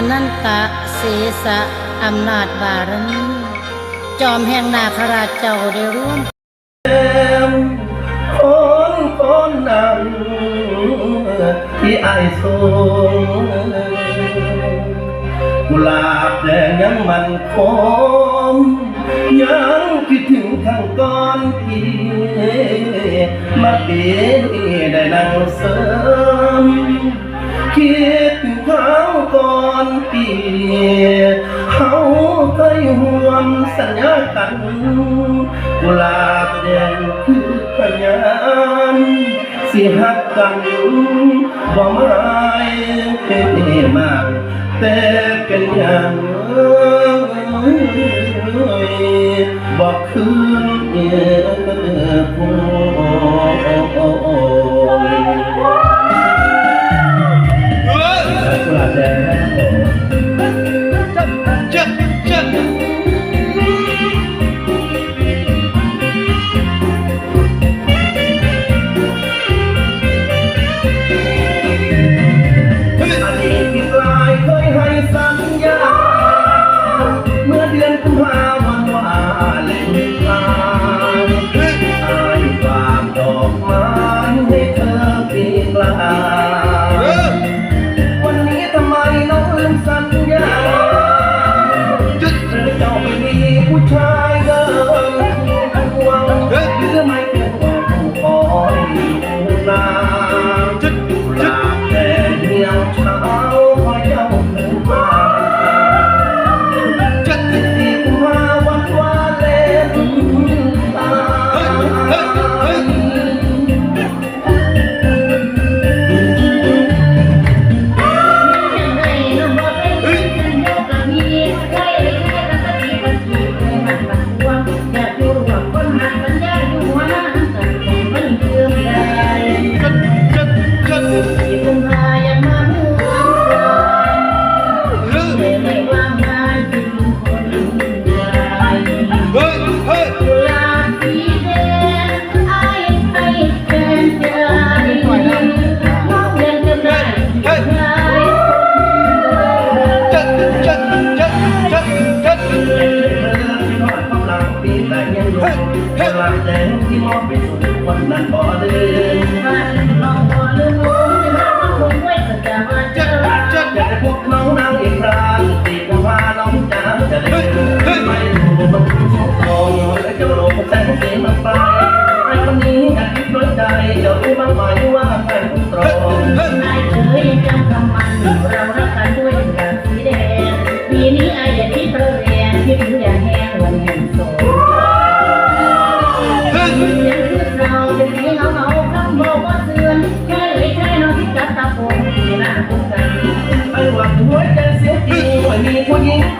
อนันตะเสสะอำนาจบารมีจอมแห่งนาคราชเจ้าได้ร่วมคนคนนั้นที่ไอายสูงกุหลาบแดงยังมันคมยังคิดถึงข้างก่อนพี่มาปีได้นั่งเสริมคิด อนปีเขาเคยห่วมสัญญากันกุหลาบแดงคือพยานสิหักกันบ่ไม่เป็นมากแต่เป็นอย่างบอกคืนเอ่อผู้กุหลาบแดงนะครั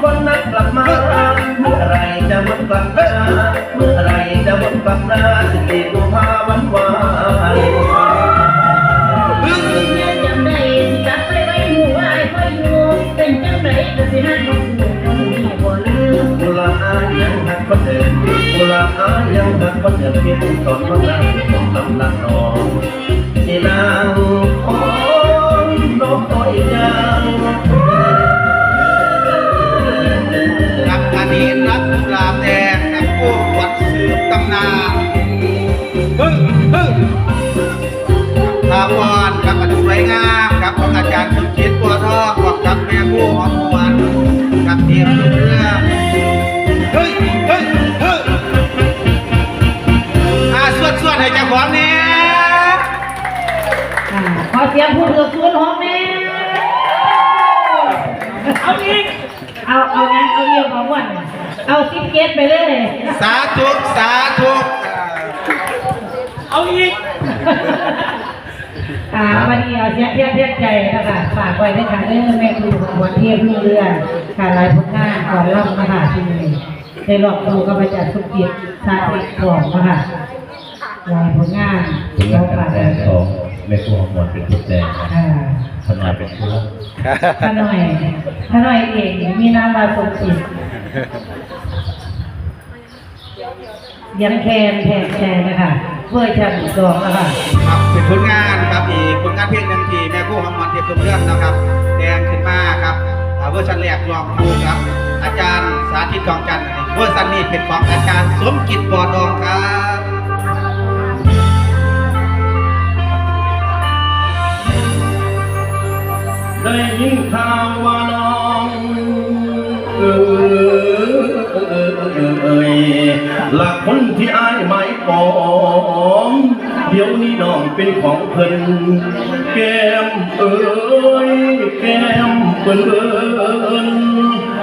คนนั้นกลับมาเมื่อไรจะวนกลับมาเมื่อไรจะวนกลับมาสิตีกุมภาวันวานยังจำได้สิกลับไปไว้หัวไอ้คอยอยู่เป็นจังไรก็สินั่นบ่ถูกคนนี้บ่ลืมกุลาอายังหักคนเดิมกุลาอายังหักคนเดิมเพียงตอนวันนั้นผมลำลังน กับเรือเฮ้ยเฮ้ยเฮ้ยอ่าสวดสวดให้เจ้าของเนี่ยอ่าขอเสียงผู้ถือคืนหอมแม่เอาอีก เอาเอางั้นเอาเอียงเอาวันเอาซิปเก็ตไปเลย สาธุสาธุ เอาอีก อ่าวันนี้เอาเสียเทียบเทียบใจนะคะฝากไว้นะคะเรื่องแม่ครูของวันเทียบรุ่งเรื่องการลายผลงานก่อนล่ำนะคะที่นี่ได้หลอกดูกับอาจารย์สุกิจสาธิตของนะคะลายผลงานผลงานการแสดงของแม่ครัวหมวดเป็นผู้แสดงนะอ่าทำงานเป็นผู้รับข้าหน่อยข้าหน่อยเองมีน้ำมาสมจิตยังแคนแทนแทนนะคะเวอร์ชันสองแล้วค่ะครับเป็นผลงานครับอี กผลงานเพลงหนึ่งที่แม่ผู้หอมหวานเทียบเพื่อนนะครับ แดงขึ้นมาครับอ่าเวอร์ชันแรกลองดูครับ อาจารย์สาธิตกองจันทร์เวอร์ชันนี้เป็นของอาจารย์สมกิจบอดองครับได้ยินข่าวว่าน้องเออหลักคนที่อายไม่ปอง เดี๋ยวนี้น้องเป็นของเพิ่นแก้มเอ้ยแก้มเปิ้น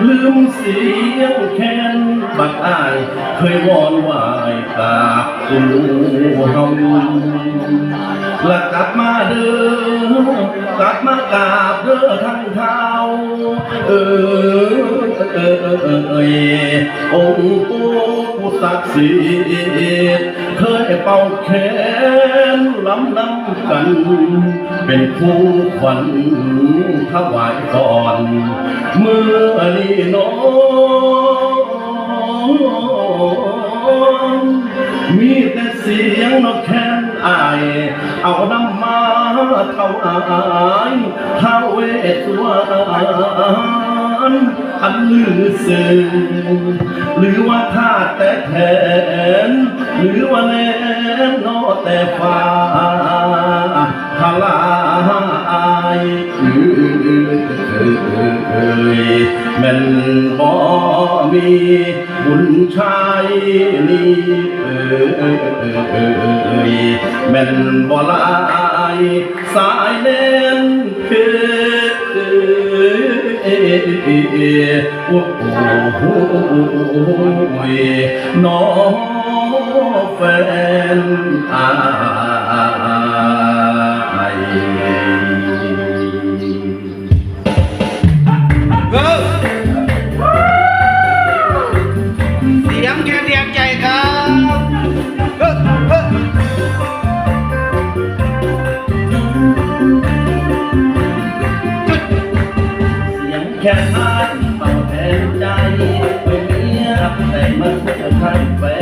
ลืมเสียงแค้นบักอาย เคยวอนวายกราบกูเฮาและกลับมาเด้อกลับมากราบเด้อทั้งเท้าเออเออเออเออเออองค์ปู่ศักดิ์สิทธิ์เคยเป่าแขนลำนำกัน เป็นคู่ขวัญถวายก่อนเมื่อนี้น้องมีแต่เสียงนกแค้นอาย เอาน้ำมาเท่าอายเท่าเวสวาน อันลือสือหรือว่าท่าแต่แทนหรือว่าแนนนอแต่ฟ้าทลายเอ้ยม่นบ่มีบุญชายนี่เอ้ยม่นบ่ลายสายแน่น น้องแฟนอา มั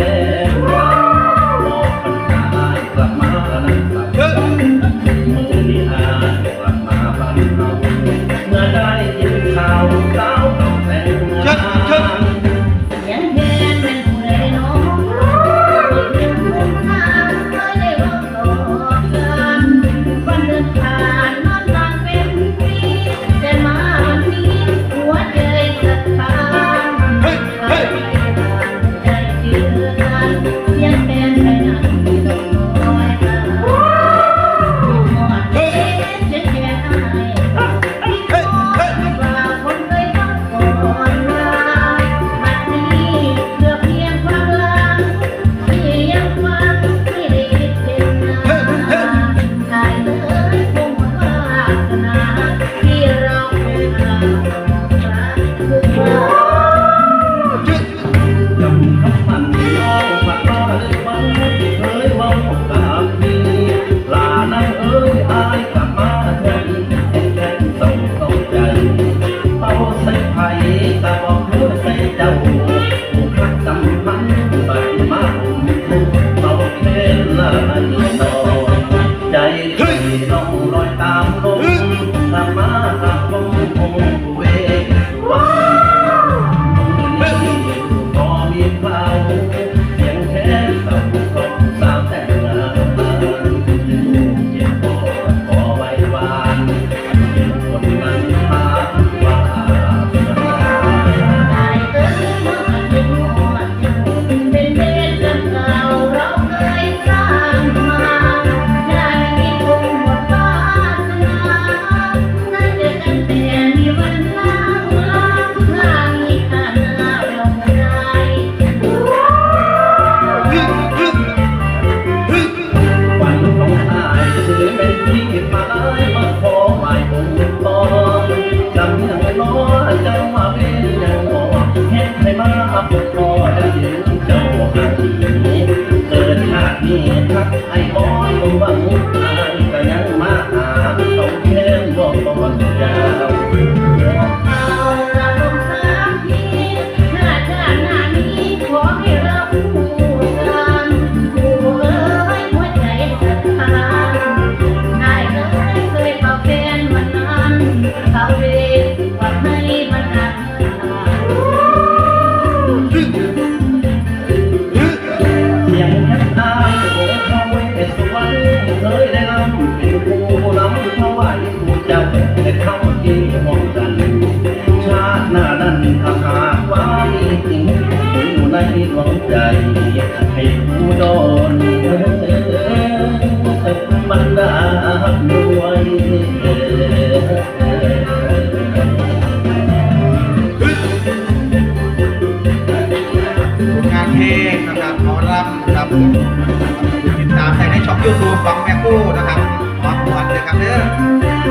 มวนนะครับเด้อ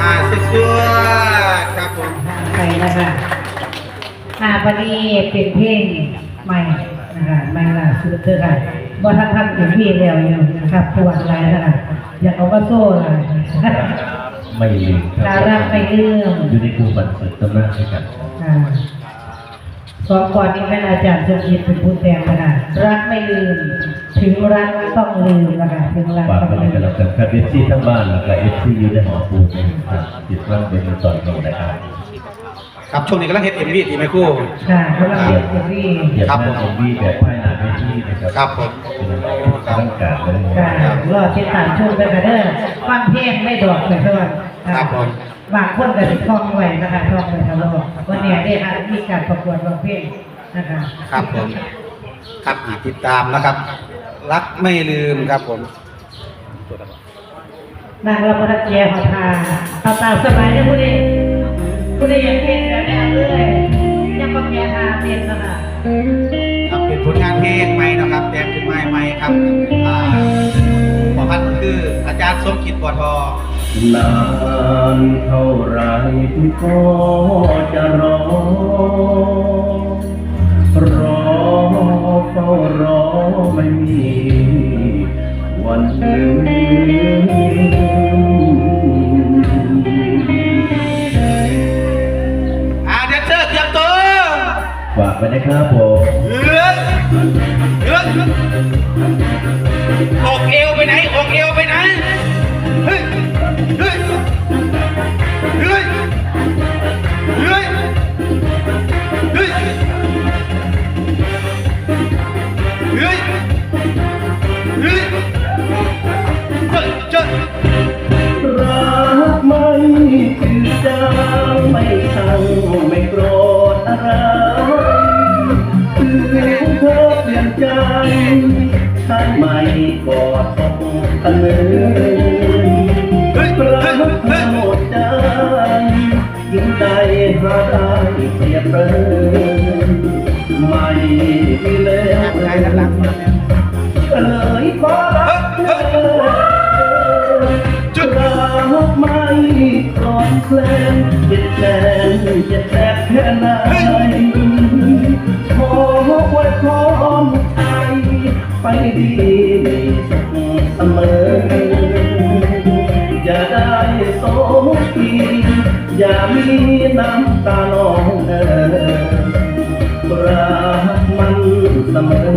อ่าสวยๆครับผมไปนะคะอาปนีเป็นเพลงใหม่นะคะใหม่ล่าสุดเด้อค่ะบ่ทันทันเป็นพลงแล้วอยู่นะครับปวดหลายนะคะอยากเอามาโซ่หลายไม่ลืมคดารักไม่ลืมอยู่ในครูบันสึกตำนานด้วยกันสองก่อนนี้แม่อาจารย์สมคิดเป็นผู้แต่งนะคะรักไม่ลืม ถึงรักต้องลืมนะคะถึงรักฝากต้องไปในลืกันมแล้วกันครับเอฟซีทั้งบ้านแล้วก็เอฟซีอยู่ในหอปูนะครับติดตั้งเป็นตอนนี้นะครับครับช่วงนี้กำลังเฮ็ดเอ็มวีที่แม่กู้ค่ะกำลังเรียนอยู่ที่อย่าครับพผลามดวีแบบภายในเวทีนะครับครับผมเป็นร่างกายเลยค่ะรอติดตามชมด้วยค่ะเด้อฟังเพลงไม่ดอกเลยเพื่อนครับผม บางคนก็สิท่องไว้นะคะท่องไว้ตลอดวันนี้ได้ค่ะมีการประกวดร้องเพลงนะคะ ครับผม ครับอ่าติดตามนะครับ รักไม่ลืมครับผมนางรับประทานขอทานเอาตามสบายเด้อผู้ใดผู้ใดอยากเพลงแบบนี้เลยยังก็แก่ทาเป็นนะคะครับเป็นผลงานเพลงใหม่นะครับแต่งขึ้นมาใหม่ครับอ่าหมอพันธุ์คืออาจารย์สมคิดบัวทองนานเท่าไรที่ก็จะรอ วันลืมอ่าเดเซอร์เตรียมตัวฝากไปนะครับผมเฮ้ยเฮ้ยอกเอวไปไหนอกเอวไปไหน ไหมกอดตกกันเลยเฮ้ยรัเฮ้ยหมดใจยิ่งใจหาได้เปรียบเลยไม่มีแล้วเลยขอรักเธอจะรักไม่กลอนแคลนเจ็บแสนเจ็บแสบแค่ไหน อย่ามีน้ำตาลองเอ่อรักมันเสมอ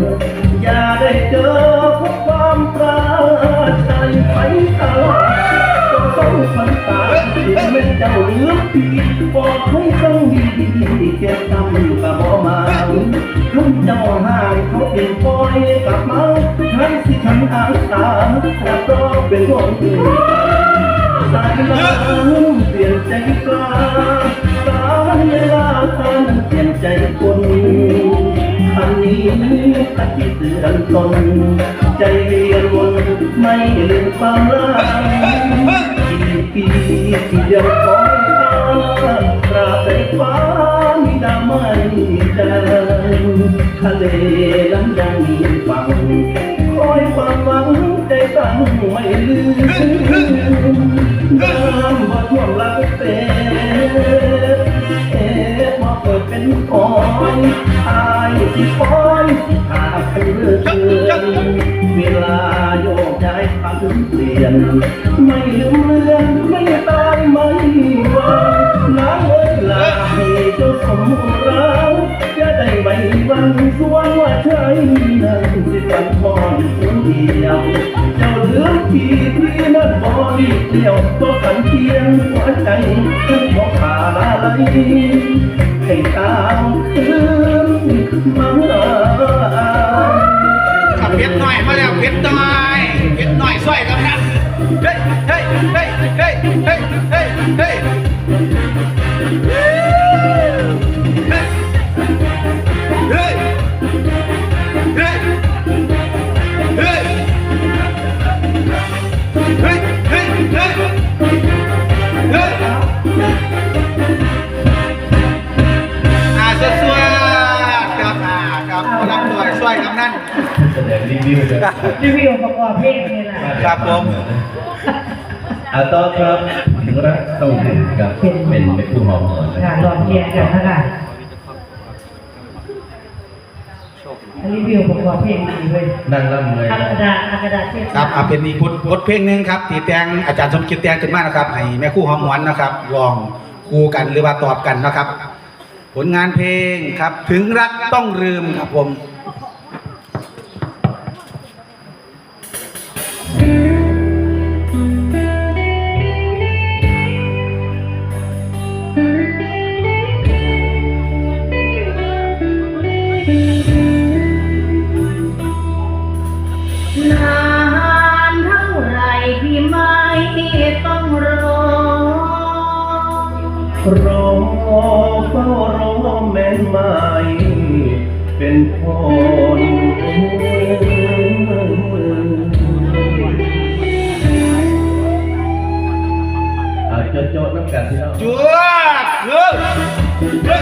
อย่าได้เจอพบความปราใจไปตลอดก็ต้องฝันตาที่ไม่เจ้าเลือกพี่บอกให้ต้องดีเก็บทำกับบ่มาทั้งเจ้าหางเขาเป็นปอยกลับมาให้สิฉันอาสารับรองเป็นคนอื่นสายน้ำเปลี่ยนใจาทันเปลี่ยนใจคนอันนี้ตะกี้เตือนตนใจเวียนวนไม่ลืมความรักกี่ปีที่ยังคอยตาตราบใดฟ้ามีดาวไม่จางทะเลนั้นยังมีฝั่งคอยความหวังใจตั้งไม่ลืมน้ำบ่ท่วมรักเป็ด เปิดเป็นคอยอายที่คอยหาเป็นเรื่องเวลาโยกย้ายพันเปลี่ยน ไม่ลืมเลือนไม่ตายไม่วันน้ำเอ้ยลาให้เจ้าสมรักจะได้ไม่วันสวนว่าใช่นั่นสิกันพอนคนเดียวเจ้าเหลือที่พี่นั้นบ่ดีเดียวก็กันเพียงหัวใจทั้งบ่ขาลาไหล ให้ตามคืนมาขับเพชรหน่อยมาแล้วเพชรหน่อยเพชรหน่อยสวยครับนะเฮ้ยเฮ้ยเฮ้ยเฮ้ยเฮ้ยเฮ้ยเฮ้ย อาต่อครับถึงรักต้องดื่มครับเป็นเป็นผู้หอมหวนนะค่ะลองเรียนกันนะคะรีวิวประกอบเพลงดีเลยนั่งล่ำเลยอักระดาษอักระดาษเทียครับอ่าเป็นอีกบทบทเพลงหนึงครับที่แต่งอาจารย์สมคิดแต่งขึ้นมานะครับให้แม่ครู่หอมหวนนะครับ ลองคู่กันหรือว่าตอบกันนะครับ ผลงานเพลงครับ ถึงรักต้องลืมครับผม รอเฝ้ารอแม่นไม่เป็นคนอาโจโจ้น้ำกันที่เราจุดเฮ้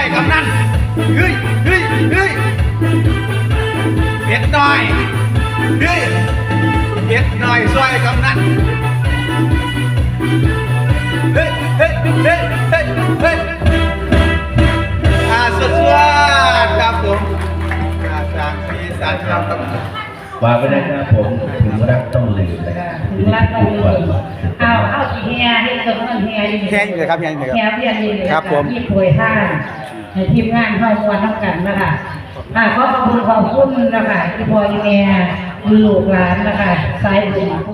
อยซอยกำนันเฮ้ยเฮ้ยเฮ้ยเผ็ดหน่อยเฮ้ยเผ็ดหน่อยซอยกำนันเฮ้ยเฮ้ยเฮ้ยเฮ้ยเฮ้ยอาสุดยอดครับผมอาจารย์สีสันครับ วางไว้นะครับผมถึงรักต้องลืมนะครับถึงรักต้องลืมเอาเอากี่เฮียให้เกิดเงินเฮียดีแค่นี้เลยครับแค่นี้เลยแคครับบเรียนดีเลยครับผมที่ป่วยห้างในทีมงานเข้ามวนทั้งกันนะคะอ่าขอขอบคุณขอบคุณนะคะที่พอยีแม่ลูกหลานนะคะสายบุญ